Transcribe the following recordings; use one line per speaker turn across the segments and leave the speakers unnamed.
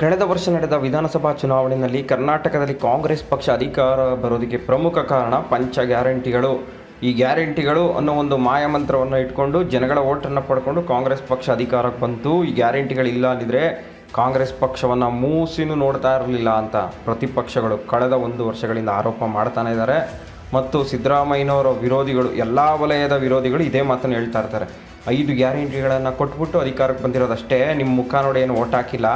ಕಳೆದ ವರ್ಷ ನಡೆದ ವಿಧಾನಸಭಾ ಚುನಾವಣೆಯಲ್ಲಿ ಕರ್ನಾಟಕದಲ್ಲಿ ಕಾಂಗ್ರೆಸ್ ಪಕ್ಷ ಅಧಿಕಾರ ಬರೋದಕ್ಕೆ ಪ್ರಮುಖ ಕಾರಣ ಪಂಚ ಗ್ಯಾರಂಟಿಗಳು. ಈ ಗ್ಯಾರಂಟಿಗಳು ಅನ್ನೋ ಒಂದು ಮಾಯಮಂತ್ರವನ್ನು ಇಟ್ಕೊಂಡು ಜನಗಳ ಓಟನ್ನು ಪಡ್ಕೊಂಡು ಕಾಂಗ್ರೆಸ್ ಪಕ್ಷ ಅಧಿಕಾರಕ್ಕೆ ಬಂತು. ಈ ಗ್ಯಾರಂಟಿಗಳಿಲ್ಲ ಅಂದಿದ್ರೆ ಕಾಂಗ್ರೆಸ್ ಪಕ್ಷವನ್ನು ಮೂಸಿನೂ ನೋಡ್ತಾ ಇರಲಿಲ್ಲ ಅಂತ ಪ್ರತಿಪಕ್ಷಗಳು ಕಳೆದ ಒಂದು ವರ್ಷಗಳಿಂದ ಆರೋಪ ಮಾಡ್ತಾನೆ ಇದ್ದಾರೆ. ಮತ್ತು ಸಿದ್ದರಾಮಯ್ಯನವರ ವಿರೋಧಿಗಳು, ಎಲ್ಲ ವಲಯದ ವಿರೋಧಿಗಳು ಇದೇ ಮಾತನ್ನು ಹೇಳ್ತಾ ಇರ್ತಾರೆ. ಐದು ಗ್ಯಾರಂಟಿಗಳನ್ನು ಕೊಟ್ಬಿಟ್ಟು ಅಧಿಕಾರಕ್ಕೆ ಬಂದಿರೋದಷ್ಟೇ ನಿಮ್ಮ ಮುಖ ನೋಡಿ ಏನು ಓಟ್ ಹಾಕಿಲ್ಲ.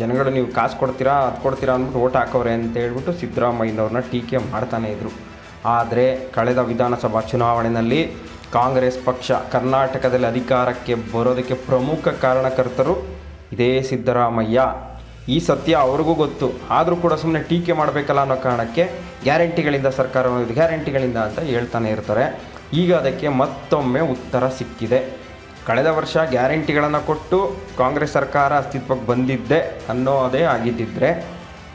ಜನಗಳು ನೀವು ಕಾಸು ಕೊಡ್ತೀರಾ, ಅದು ಕೊಡ್ತೀರಾ ಅಂದ್ಬಿಟ್ಟು ಓಟ್ ಹಾಕೋರೆ ಅಂತ ಹೇಳ್ಬಿಟ್ಟು ಸಿದ್ದರಾಮಯ್ಯನವ್ರನ್ನ ಟೀಕೆ ಮಾಡ್ತಾನೇ ಇದ್ದರು ಆದರೆ ಕಳೆದ ವಿಧಾನಸಭಾ ಚುನಾವಣೆಯಲ್ಲಿ ಕಾಂಗ್ರೆಸ್ ಪಕ್ಷ ಕರ್ನಾಟಕದಲ್ಲಿ ಅಧಿಕಾರಕ್ಕೆ ಬರೋದಕ್ಕೆ ಪ್ರಮುಖ ಕಾರಣಕರ್ತರು ಇದೇ ಸಿದ್ದರಾಮಯ್ಯ. ಈ ಸತ್ಯ ಅವ್ರಿಗೂ ಗೊತ್ತು. ಆದರೂ ಕೂಡ ಸುಮ್ಮನೆ ಟೀಕೆ ಮಾಡಬೇಕಲ್ಲ ಅನ್ನೋ ಕಾರಣಕ್ಕೆ ಗ್ಯಾರಂಟಿಗಳಿಂದ ಸರ್ಕಾರವನ್ನು ಗ್ಯಾರಂಟಿಗಳಿಂದ ಅಂತ ಹೇಳ್ತಾನೆ ಇರ್ತಾರೆ. ಈಗ ಅದಕ್ಕೆ ಮತ್ತೊಮ್ಮೆ ಉತ್ತರ ಸಿಕ್ಕಿದೆ. ಕಳೆದ ವರ್ಷ ಗ್ಯಾರಂಟಿಗಳನ್ನು ಕೊಟ್ಟು ಕಾಂಗ್ರೆಸ್ ಸರ್ಕಾರ ಅಸ್ತಿತ್ವಕ್ಕೆ ಬಂದಿದ್ದೆ ಅನ್ನೋದೇ ಆಗಿದ್ದಿದ್ರೆ,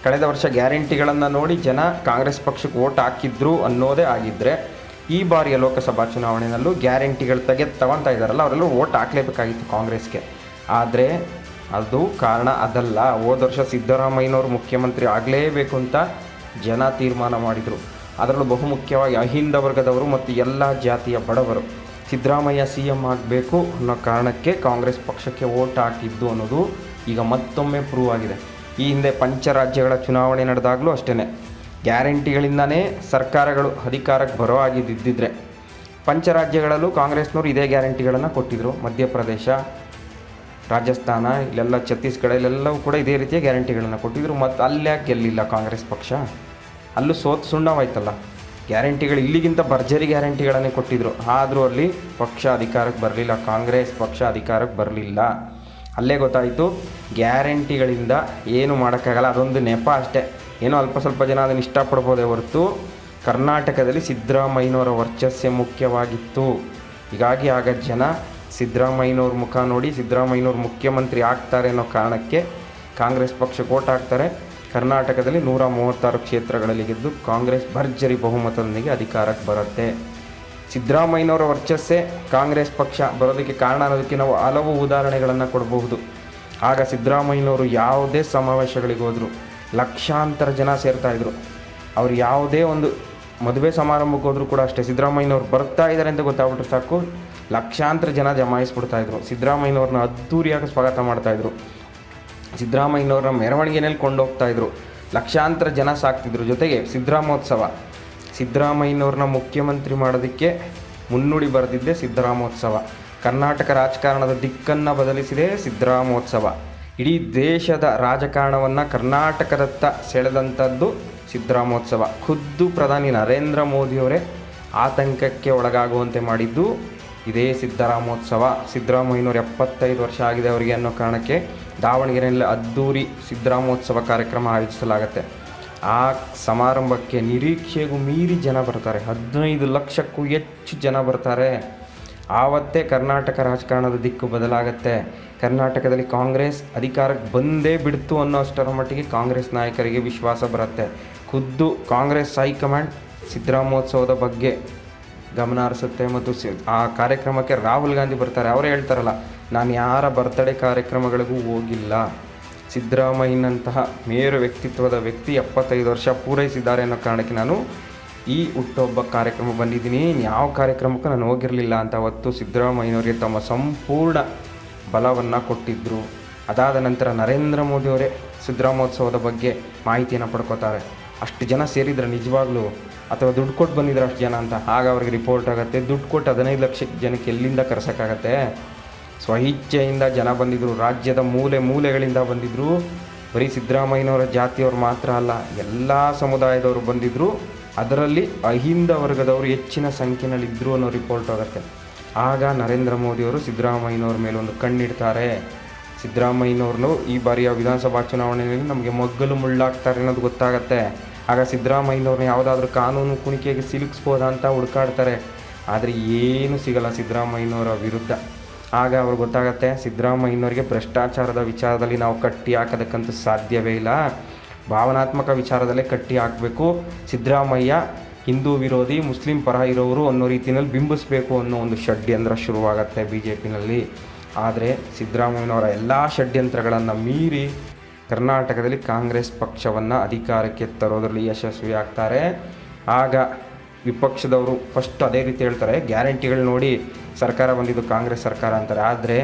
ಕಳೆದ ವರ್ಷ ಗ್ಯಾರಂಟಿಗಳನ್ನು ನೋಡಿ ಜನ ಕಾಂಗ್ರೆಸ್ ಪಕ್ಷಕ್ಕೆ ಓಟ್ ಹಾಕಿದ್ರು ಅನ್ನೋದೇ ಆಗಿದ್ದರೆ ಈ ಬಾರಿಯ ಲೋಕಸಭಾ ಚುನಾವಣೆಯಲ್ಲೂ ಗ್ಯಾರಂಟಿಗಳು ತೆಗೆ ತಗೊತಾ ಇದ್ದಾರಲ್ಲ ಅವರೆಲ್ಲರೂ ಓಟ್ ಹಾಕಲೇಬೇಕಾಗಿತ್ತು ಕಾಂಗ್ರೆಸ್ಗೆ. ಆದರೆ ಅದು ಕಾರಣ ಅದಲ್ಲ. ಹೋದ ವರ್ಷ ಸಿದ್ದರಾಮಯ್ಯನವರು ಮುಖ್ಯಮಂತ್ರಿ ಆಗಲೇಬೇಕು ಅಂತ ಜನ ತೀರ್ಮಾನ ಮಾಡಿದರು. ಅದರಲ್ಲೂ ಬಹುಮುಖ್ಯವಾಗಿ ಅಹಿಂದ ವರ್ಗದವರು ಮತ್ತು ಎಲ್ಲ ಜಾತಿಯ ಬಡವರು. ಸಿದ್ದರಾಮಯ್ಯ ಸಿ ಎಂ ಆಗಬೇಕು ಅನ್ನೋ ಕಾರಣಕ್ಕೆ ಕಾಂಗ್ರೆಸ್ ಪಕ್ಷಕ್ಕೆ ಓಟ್ ಹಾಕಿದ್ದು ಅನ್ನೋದು ಈಗ ಮತ್ತೊಮ್ಮೆ ಪ್ರೂವ್ ಆಗಿದೆ. ಈ ಹಿಂದೆ ಪಂಚರಾಜ್ಯಗಳ ಚುನಾವಣೆ ನಡೆದಾಗಲೂ ಅಷ್ಟೇ ಗ್ಯಾರಂಟಿಗಳಿಂದನೇ ಸರ್ಕಾರಗಳು ಅಧಿಕಾರಕ್ಕೆ ಬರೋ ಆಗಿದ್ದಿದ್ದರೆ ಪಂಚರಾಜ್ಯಗಳಲ್ಲೂ ಕಾಂಗ್ರೆಸ್ನವರು ಇದೇ ಗ್ಯಾರಂಟಿಗಳನ್ನು ಕೊಟ್ಟಿದ್ದರು ಮಧ್ಯಪ್ರದೇಶ, ರಾಜಸ್ಥಾನ, ಇಲ್ಲೆಲ್ಲ ಛತ್ತೀಸ್ಗಢ, ಇಲ್ಲೆಲ್ಲವೂ ಕೂಡ ಇದೇ ರೀತಿಯ ಗ್ಯಾರಂಟಿಗಳನ್ನು ಕೊಟ್ಟಿದ್ದರು ಮತ್ತು ಅಲ್ಲ್ಯಾಕೆ ಗೆಲ್ಲಿಲ್ಲ ಕಾಂಗ್ರೆಸ್ ಪಕ್ಷ. ಅಲ್ಲೂ ಸೋತು ಸುಣ್ಣವಾಯ್ತಲ್ಲ. ಗ್ಯಾರಂಟಿಗಳು ಇಲ್ಲಿಗಿಂತ ಭರ್ಜರಿ ಗ್ಯಾರಂಟಿಗಳನ್ನೇ ಕೊಟ್ಟಿದ್ದರು ಆದರೂ ಅಲ್ಲಿ ಪಕ್ಷ ಅಧಿಕಾರಕ್ಕೆ ಬರಲಿಲ್ಲ, ಕಾಂಗ್ರೆಸ್ ಪಕ್ಷ ಅಧಿಕಾರಕ್ಕೆ ಬರಲಿಲ್ಲ. ಅಲ್ಲೇ ಗೊತ್ತಾಯಿತು, ಗ್ಯಾರಂಟಿಗಳಿಂದ ಏನು ಮಾಡೋಕ್ಕಾಗಲ್ಲ, ಅದೊಂದು ನೆಪ ಅಷ್ಟೇ. ಏನೋ ಅಲ್ಪ ಸ್ವಲ್ಪ ಜನ ಅದನ್ನು ಇಷ್ಟಪಡ್ಬೋದೇ ಹೊರತು ಕರ್ನಾಟಕದಲ್ಲಿ ಸಿದ್ದರಾಮಯ್ಯನವರ ವರ್ಚಸ್ಸೇ ಮುಖ್ಯವಾಗಿತ್ತು. ಹೀಗಾಗಿ ಆಗ ಜನ ಸಿದ್ದರಾಮಯ್ಯನವ್ರ ಮುಖ ನೋಡಿ, ಸಿದ್ದರಾಮಯ್ಯನವ್ರು ಮುಖ್ಯಮಂತ್ರಿ ಆಗ್ತಾರೆ ಅನ್ನೋ ಕಾರಣಕ್ಕೆ ಕಾಂಗ್ರೆಸ್ ಪಕ್ಷಕ್ಕೆ ಓಟ್ ಹಾಕ್ತಾರೆ. ಕರ್ನಾಟಕದಲ್ಲಿ ನೂರ ಮೂವತ್ತಾರು ಕ್ಷೇತ್ರಗಳಲ್ಲಿ ಗೆದ್ದು ಕಾಂಗ್ರೆಸ್ ಭರ್ಜರಿ ಬಹುಮತದೊಂದಿಗೆ ಅಧಿಕಾರಕ್ಕೆ ಬರುತ್ತೆ. ಸಿದ್ದರಾಮಯ್ಯನವರ ವರ್ಚಸ್ಸೇ ಕಾಂಗ್ರೆಸ್ ಪಕ್ಷ ಬರೋದಕ್ಕೆ ಕಾರಣ ಅನ್ನೋದಕ್ಕೆ ನಾವು ಹಲವು ಉದಾಹರಣೆಗಳನ್ನು ಕೊಡಬಹುದು. ಆಗ ಸಿದ್ದರಾಮಯ್ಯನವರು ಯಾವುದೇ ಸಮಾವೇಶಗಳಿಗೆ ಹೋದರು, ಲಕ್ಷಾಂತರ ಜನ ಸೇರ್ತಾಯಿದ್ರು ಅವರು ಯಾವುದೇ ಒಂದು ಮದುವೆ ಸಮಾರಂಭಕ್ಕೆ ಹೋದರೂ ಕೂಡ ಅಷ್ಟೇ ಸಿದ್ದರಾಮಯ್ಯನವ್ರು ಬರ್ತಾ ಇದ್ದಾರೆ ಅಂತ ಗೊತ್ತಾಗ್ಬಿಟ್ರೆ ಸಾಕು, ಲಕ್ಷಾಂತರ ಜನ ಜಮಾಯಿಸ್ಬಿಡ್ತಾಯಿದ್ರು ಸಿದ್ದರಾಮಯ್ಯನವ್ರನ್ನ ಅದ್ಧೂರಿಯಾಗಿ ಸ್ವಾಗತ ಮಾಡ್ತಾಯಿದ್ರು ಸಿದ್ದರಾಮಯ್ಯನವ್ರನ್ನ ಮೆರವಣಿಗೆನಲ್ಲಿ ಕೊಂಡೋಗ್ತಾಯಿದ್ರು ಲಕ್ಷಾಂತರ ಜನ ಸಾಕ್ತಿದ್ರು. ಜೊತೆಗೆ ಸಿದ್ದರಾಮೋತ್ಸವ. ಸಿದ್ದರಾಮಯ್ಯನವ್ರನ್ನ ಮುಖ್ಯಮಂತ್ರಿ ಮಾಡೋದಕ್ಕೆ ಮುನ್ನುಡಿ ಬರೆದಿದ್ದೆ ಸಿದ್ದರಾಮೋತ್ಸವ. ಕರ್ನಾಟಕ ರಾಜಕಾರಣದ ದಿಕ್ಕನ್ನು ಬದಲಿಸಿದೆ ಸಿದ್ದರಾಮೋತ್ಸವ. ಇಡೀ ದೇಶದ ರಾಜಕಾರಣವನ್ನು ಕರ್ನಾಟಕದತ್ತ ಸೆಳೆದಂಥದ್ದು ಸಿದ್ದರಾಮೋತ್ಸವ. ಖುದ್ದು ಪ್ರಧಾನಿ ನರೇಂದ್ರ ಮೋದಿಯವರೇ ಆತಂಕಕ್ಕೆ ಒಳಗಾಗುವಂತೆ ಮಾಡಿದ್ದು ಇದೇ ಸಿದ್ದರಾಮೋತ್ಸವ. ಸಿದ್ದರಾಮಯ್ಯನವ್ರು ಎಪ್ಪತ್ತೈದು ವರ್ಷ ಆಗಿದೆ ಅವರಿಗೆ ಅನ್ನೋ ಕಾರಣಕ್ಕೆ ದಾವಣಗೆರೆಯಲ್ಲಿ ಅದ್ದೂರಿ ಸಿದ್ದರಾಮೋತ್ಸವ ಕಾರ್ಯಕ್ರಮ ಆಯೋಜಿಸಲಾಗುತ್ತೆ. ಆ ಸಮಾರಂಭಕ್ಕೆ ನಿರೀಕ್ಷೆಗೂ ಮೀರಿ ಜನ ಬರ್ತಾರೆ. ಹದಿನೈದು ಲಕ್ಷಕ್ಕೂ ಹೆಚ್ಚು ಜನ ಬರ್ತಾರೆ. ಆವತ್ತೇ ಕರ್ನಾಟಕ ರಾಜಕಾರಣದ ದಿಕ್ಕು ಬದಲಾಗತ್ತೆ. ಕರ್ನಾಟಕದಲ್ಲಿ ಕಾಂಗ್ರೆಸ್ ಅಧಿಕಾರಕ್ಕೆ ಬಂದೇ ಬಿಡ್ತು ಅನ್ನೋ ಅಷ್ಟರ ಮಟ್ಟಿಗೆ ಕಾಂಗ್ರೆಸ್ ನಾಯಕರಿಗೆ ವಿಶ್ವಾಸ ಬರುತ್ತೆ. ಖುದ್ದು ಕಾಂಗ್ರೆಸ್ ಹೈಕಮಾಂಡ್ ಸಿದ್ದರಾಮೋತ್ಸವದ ಬಗ್ಗೆ ಗಮನ ಹರಿಸುತ್ತೆ ಮತ್ತು ಆ ಕಾರ್ಯಕ್ರಮಕ್ಕೆ ರಾಹುಲ್ ಗಾಂಧಿ ಬರ್ತಾರೆ, ಅವರೇ ಹೇಳ್ತಾರಲ್ಲ, ನಾನು ಯಾರ ಬರ್ತಡೇ ಕಾರ್ಯಕ್ರಮಗಳಿಗೂ ಹೋಗಿಲ್ಲ. ಸಿದ್ದರಾಮಯ್ಯನಂತಹ ಮೇರು ವ್ಯಕ್ತಿತ್ವದ ವ್ಯಕ್ತಿ ಎಪ್ಪತ್ತೈದು ವರ್ಷ ಪೂರೈಸಿದ್ದಾರೆ ಅನ್ನೋ ಕಾರಣಕ್ಕೆ ನಾನು ಈ ಹುಟ್ಟುಹಬ್ಬ ಕಾರ್ಯಕ್ರಮ ಬಂದಿದ್ದೀನಿ. ಯಾವ ಕಾರ್ಯಕ್ರಮಕ್ಕೂ ನಾನು ಹೋಗಿರಲಿಲ್ಲ ಅಂತ ಅವತ್ತು ಸಿದ್ದರಾಮಯ್ಯನವರಿಗೆ ತಮ್ಮ ಸಂಪೂರ್ಣ ಬಲವನ್ನು ಕೊಟ್ಟಿದ್ದರು ಅದಾದ ನಂತರ ನರೇಂದ್ರ ಮೋದಿಯವರೇ ಸಿದ್ದರಾಮೋತ್ಸವದ ಬಗ್ಗೆ ಮಾಹಿತಿಯನ್ನು ಪಡ್ಕೋತಾರೆ. ಅಷ್ಟು ಜನ ಸೇರಿದ್ರೆ ನಿಜವಾಗ್ಲೂ ಅಥವಾ ದುಡ್ಡು ಕೊಟ್ಟು ಬಂದಿದ್ರೆ ಅಷ್ಟು ಜನ ಅಂತ. ಆಗ ಅವ್ರಿಗೆ ರಿಪೋರ್ಟ್ ಆಗುತ್ತೆ. ದುಡ್ಡು ಕೊಟ್ಟು ಹದಿನೈದು ಲಕ್ಷ ಜನಕ್ಕೆ ಎಲ್ಲಿಂದ ಕರ್ಸೋಕ್ಕಾಗತ್ತೆ? ಸ್ವಇಚ್ಛೆಯಿಂದ ಜನ ಬಂದಿದ್ದರು ರಾಜ್ಯದ ಮೂಲೆ ಮೂಲೆಗಳಿಂದ ಬಂದಿದ್ದರು ಬರೀ ಸಿದ್ದರಾಮಯ್ಯನವರ ಜಾತಿಯವರು ಮಾತ್ರ ಅಲ್ಲ, ಎಲ್ಲ ಸಮುದಾಯದವರು ಬಂದಿದ್ದರು ಅದರಲ್ಲಿ ಅಹಿಂದ ವರ್ಗದವರು ಹೆಚ್ಚಿನ ಸಂಖ್ಯೆಯಲ್ಲಿದ್ದರು ಅನ್ನೋ ರಿಪೋರ್ಟ್ ಆಗುತ್ತೆ. ಆಗ ನರೇಂದ್ರ ಮೋದಿಯವರು ಸಿದ್ದರಾಮಯ್ಯನವ್ರ ಮೇಲೆ ಒಂದು ಕಣ್ಣಿಡ್ತಾರೆ. ಸಿದ್ದರಾಮಯ್ಯನವ್ರನ್ನು ಈ ಬಾರಿಯ ವಿಧಾನಸಭಾ ಚುನಾವಣೆಯಲ್ಲಿ ನಮಗೆ ಮಗ್ಗಲು ಮುಳ್ಳಾಗ್ತಾರೆ ಅನ್ನೋದು ಗೊತ್ತಾಗತ್ತೆ. ಆಗ ಸಿದ್ದರಾಮಯ್ಯನವ್ರನ್ನ ಯಾವುದಾದ್ರೂ ಕಾನೂನು ಕುಣಿಕೆಗೆ ಸಿಲುಕಿಸ್ಬೋದಾ ಅಂತ ಹುಡುಕಾಡ್ತಾರೆ. ಆದರೆ ಏನು ಸಿಗಲ್ಲ ಸಿದ್ದರಾಮಯ್ಯನವರ ವಿರುದ್ಧ. ಆಗ ಅವ್ರಿಗೆ ಗೊತ್ತಾಗತ್ತೆ, ಸಿದ್ದರಾಮಯ್ಯನವರಿಗೆ ಭ್ರಷ್ಟಾಚಾರದ ವಿಚಾರದಲ್ಲಿ ನಾವು ಕಟ್ಟಿ ಹಾಕೋದಕ್ಕಂತೂ ಸಾಧ್ಯವೇ ಇಲ್ಲ. ಭಾವನಾತ್ಮಕ ವಿಚಾರದಲ್ಲೇ ಕಟ್ಟಿ ಹಾಕಬೇಕು. ಸಿದ್ದರಾಮಯ್ಯ ಹಿಂದೂ ವಿರೋಧಿ, ಮುಸ್ಲಿಂ ಪರ ಇರೋರು ಅನ್ನೋ ರೀತಿಯಲ್ಲಿ ಬಿಂಬಿಸಬೇಕು ಅನ್ನೋ ಒಂದು ಷಡ್ಯಂತ್ರ ಶುರುವಾಗತ್ತೆ ಬಿ ಜೆ ಪಿನಲ್ಲಿ ಆದರೆ ಸಿದ್ದರಾಮಯ್ಯನವರ ಎಲ್ಲ ಷಡ್ಯಂತ್ರಗಳನ್ನು ಮೀರಿ ಕರ್ನಾಟಕದಲ್ಲಿ ಕಾಂಗ್ರೆಸ್ ಪಕ್ಷವನ್ನು ಅಧಿಕಾರಕ್ಕೆ ತರೋದರಲ್ಲಿ ಯಶಸ್ವಿ ಆಗ್ತಾರೆ ಆಗ ವಿಪಕ್ಷದವರು ಫಸ್ಟ್ ಅದೇ ರೀತಿ ಹೇಳ್ತಾರೆ, ಗ್ಯಾರಂಟಿಗಳು ನೋಡಿ ಸರ್ಕಾರ ಬಂದಿದ್ದು ಕಾಂಗ್ರೆಸ್ ಸರ್ಕಾರ ಅಂತಾರೆ. ಆದರೆ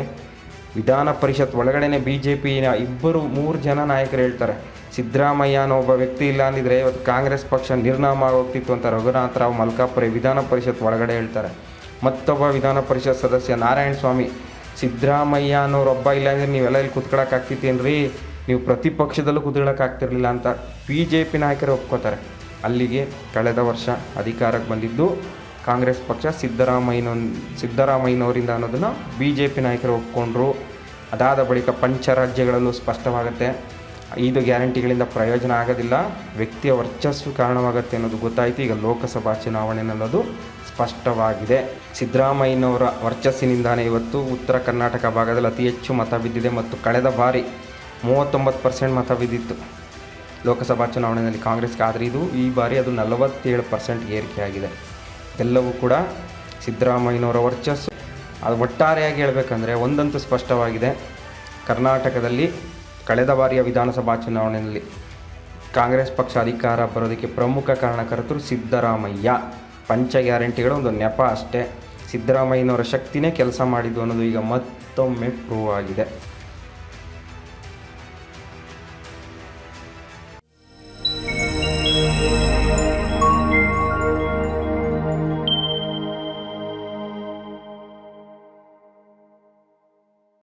ವಿಧಾನ ಪರಿಷತ್ ಒಳಗಡೆನೆ ಬಿ ಜೆ ಪಿನ ಇಬ್ಬರು ಮೂರು ಜನ ನಾಯಕರು ಹೇಳ್ತಾರೆ, ಸಿದ್ದರಾಮಯ್ಯ ಅನ್ನೋ ಒಬ್ಬ ವ್ಯಕ್ತಿ ಇಲ್ಲ ಅಂದಿದ್ರೆ ಇವತ್ತು ಕಾಂಗ್ರೆಸ್ ಪಕ್ಷ ನಿರ್ನಾಮ ಆಗೋಗ್ತಿತ್ತು ಅಂತ ರಘುನಾಥ್ ರಾವ್ ಮಲ್ಕಾಪುರೆ ವಿಧಾನ ಪರಿಷತ್ ಒಳಗಡೆ ಹೇಳ್ತಾರೆ. ಮತ್ತೊಬ್ಬ ವಿಧಾನ ಪರಿಷತ್ ಸದಸ್ಯ ನಾರಾಯಣ ಸ್ವಾಮಿ ಸಿದ್ದರಾಮಯ್ಯ ಅನ್ನೋರೊಬ್ಬ ಇಲ್ಲ ಅಂದರೆ ನೀವೆಲ್ಲ ಇಲ್ಲಿ ಕುತ್ಕೊಳ್ಳೋಕ್ಕಾಗ್ತಿತ್ತೇನ್ರಿ ನೀವು ಪ್ರತಿಪಕ್ಷದಲ್ಲೂ ಕುತ್ಕೊಳ್ಳೋಕ್ಕಾಗ್ತಿರ್ಲಿಲ್ಲ ಅಂತ ಬಿ ಜೆ ಪಿ ನಾಯಕರು ಒಪ್ಕೋತಾರೆ. ಅಲ್ಲಿಗೆ ಕಳೆದ ವರ್ಷ ಅಧಿಕಾರಕ್ಕೆ ಬಂದಿದ್ದು ಕಾಂಗ್ರೆಸ್ ಪಕ್ಷ ಸಿದ್ದರಾಮಯ್ಯನ, ಸಿದ್ದರಾಮಯ್ಯನವರಿಂದ ಅನ್ನೋದನ್ನು ಬಿ ಜೆ ಪಿ ನಾಯಕರು ಒಪ್ಕೊಂಡ್ರು. ಅದಾದ ಬಳಿಕ ಪಂಚರಾಜ್ಯಗಳಲ್ಲೂ ಸ್ಪಷ್ಟವಾಗುತ್ತೆ. ಐದು ಗ್ಯಾರಂಟಿಗಳಿಂದ ಪ್ರಯೋಜನ ಆಗೋದಿಲ್ಲ. ವ್ಯಕ್ತಿಯ ವರ್ಚಸ್ಸು ಕಾರಣವಾಗುತ್ತೆ ಅನ್ನೋದು ಗೊತ್ತಾಯಿತು. ಈಗ ಲೋಕಸಭಾ ಚುನಾವಣೆ ಅನ್ನೋದು ಸ್ಪಷ್ಟವಾಗಿದೆ. ಸಿದ್ದರಾಮಯ್ಯನವರ ವರ್ಚಸ್ಸಿನಿಂದಾನೇ ಇವತ್ತು ಉತ್ತರ ಕರ್ನಾಟಕ ಭಾಗದಲ್ಲಿ ಅತಿ ಹೆಚ್ಚು ಮತ ಬಿದ್ದಿದೆ ಮತ್ತು ಕಳೆದ ಬಾರಿ ಮೂವತ್ತೊಂಬತ್ತು ಪರ್ಸೆಂಟ್ ಮತ ಬಿದ್ದಿತ್ತು ಲೋಕಸಭಾ ಚುನಾವಣೆಯಲ್ಲಿ ಕಾಂಗ್ರೆಸ್ಗೆ, ಆದರೆ ಇದು ಈ ಬಾರಿ ಅದು ನಲವತ್ತೇಳು ಪರ್ಸೆಂಟ್ ಏರಿಕೆಯಾಗಿದೆ. ಎಲ್ಲವೂ ಕೂಡ ಸಿದ್ದರಾಮಯ್ಯನವರ ವರ್ಚಸ್ಸು. ಅದು ಒಟ್ಟಾರೆಯಾಗಿ ಹೇಳಬೇಕಂದ್ರೆ ಒಂದಂತೂ ಸ್ಪಷ್ಟವಾಗಿದೆ. ಕರ್ನಾಟಕದಲ್ಲಿ ಕಳೆದ ಬಾರಿಯ ವಿಧಾನಸಭಾ ಚುನಾವಣೆಯಲ್ಲಿ ಕಾಂಗ್ರೆಸ್ ಪಕ್ಷ ಅಧಿಕಾರ ಬರೋದಕ್ಕೆ ಪ್ರಮುಖ ಕಾರಣಕರ್ತರು ಸಿದ್ದರಾಮಯ್ಯ. ಪಂಚ ಗ್ಯಾರಂಟಿಗಳು ಒಂದು ನೆಪ ಅಷ್ಟೇ. ಸಿದ್ದರಾಮಯ್ಯನವರ ಶಕ್ತಿನೇ ಕೆಲಸ ಮಾಡಿದ್ದು ಅನ್ನೋದು ಈಗ ಮತ್ತೊಮ್ಮೆ ಪ್ರೂವ್ ಆಗಿದೆ.